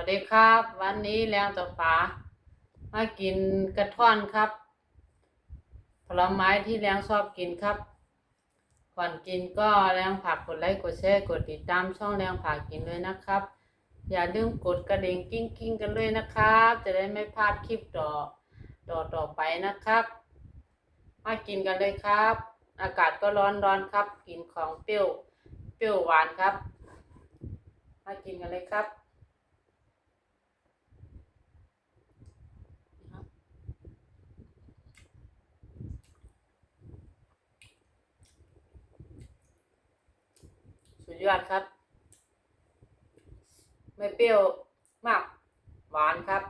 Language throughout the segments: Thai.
วัสดีครับ วันนี้แรงต่อฟ้ามากินกระท่อนครับ ผลไม้ที่แรงชอบกินครับ ก่อนกินก็แรงผักกดไลค์กดแชร์กดติดตามช่องแรงผักกินด้วยนะครับ อย่าลืมกดกระดิ่งกิ้งกิ้งกันเลยนะครับ จะได้ไม่พลาดคลิปต่อต่อต่อไปนะครับ มากินกันเลยครับ อากาศก็ร้อนร้อนครับ กินของเปรี้ยวเปรี้ยวหวานครับ มากินกันเลยครับ สุด ยอดครับ ไม่เปรี้ยวมาก หวานครับ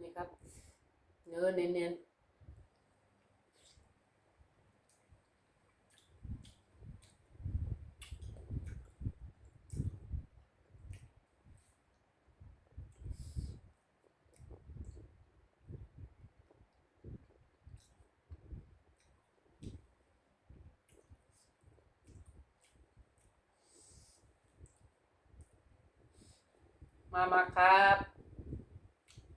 นี่ครับ เนื้อเน้นๆ มามาครับ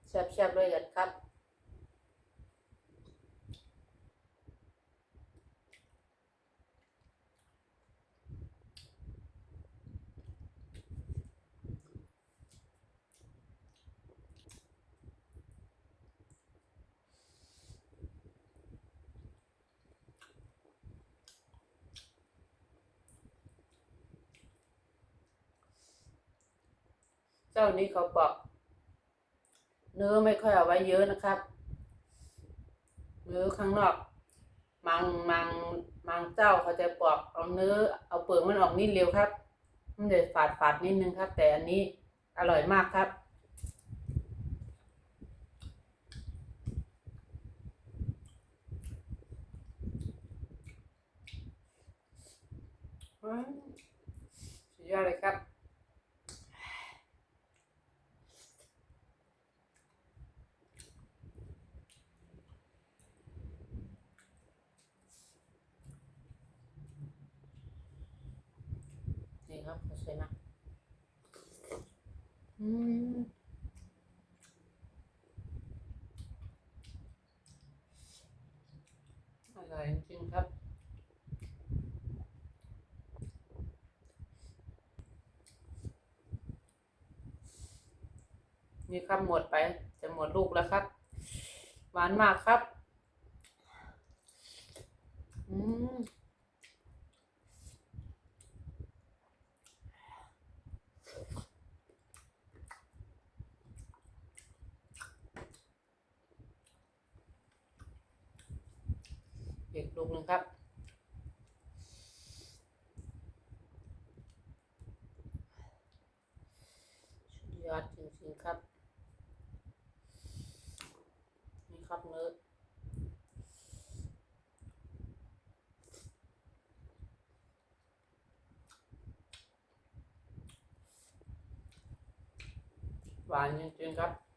แซ่บๆเลยกันครับ จ้านี้เขาบอกเนื้อไม่ค่อยเอาไว้เยอะนะครับ เนื้อข้างนอกมังมังมังเจ้าเขาจะปอกเอาเนื้อ เอาเปลือกมันออกนิดเร็วครับมันจะฝาดฝาดนิดนึงครับ แต่อันนี้อร่อยมากครับสุดยอดเลยครับ นี่ครับสวยมากอืมอร่อยจริงๆครับนี่ครับหมดไป จะหมดลูกแล้วครับ หวานมากครับ อืม อีกลูกหนึ่งครับ สุดยอดจริงๆครับ นี่ครับเนื้อหวานจริงๆครับ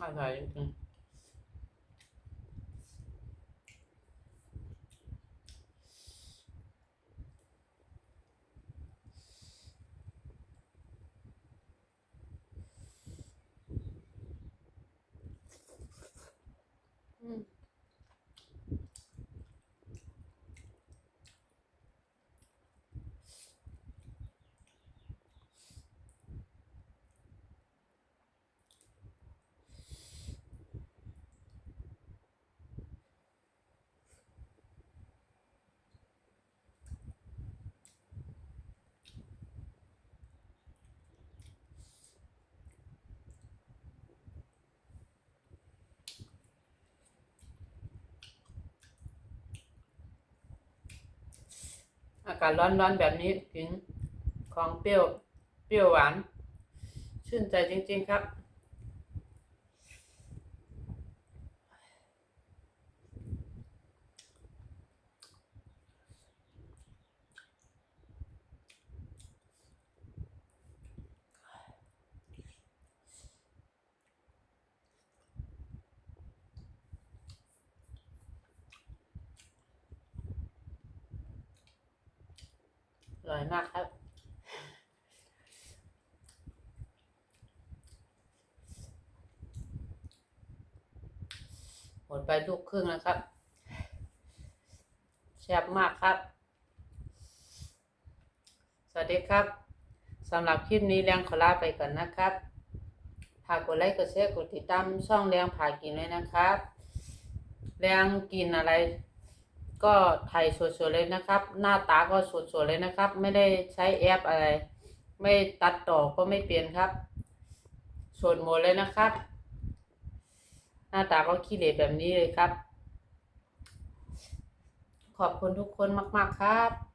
อืมอ อากาศร้อนๆแบบนี้กินของเปรี้ยวเปรี้ยวหวาน ชื่นใจจริง ๆ ครับ ร่อยมากครับหมดไปลูกครึ่งแล้วครับแซ่บมากครับ สวัสดีครับสำหรับคลิปนี้แรงขอลาไปก่อนนะครับฝากกดไลค์กดแชร์กดติดตามช่องแรงผ่ากินเลยนะครับ แรงกินอะไร ก็ถ่ายสดๆเลยนะครับ หน้าตาก็สดๆเลยนะครับ ไม่ได้ใช้แอปอะไร ไม่ตัดต่อก็ไม่เปลี่ยนครับสดหมดเลยนะครับ หน้าตาก็ขี้เหร่แบบนี้เลยครับ ขอบคุณทุกคนมาก ๆ ครับ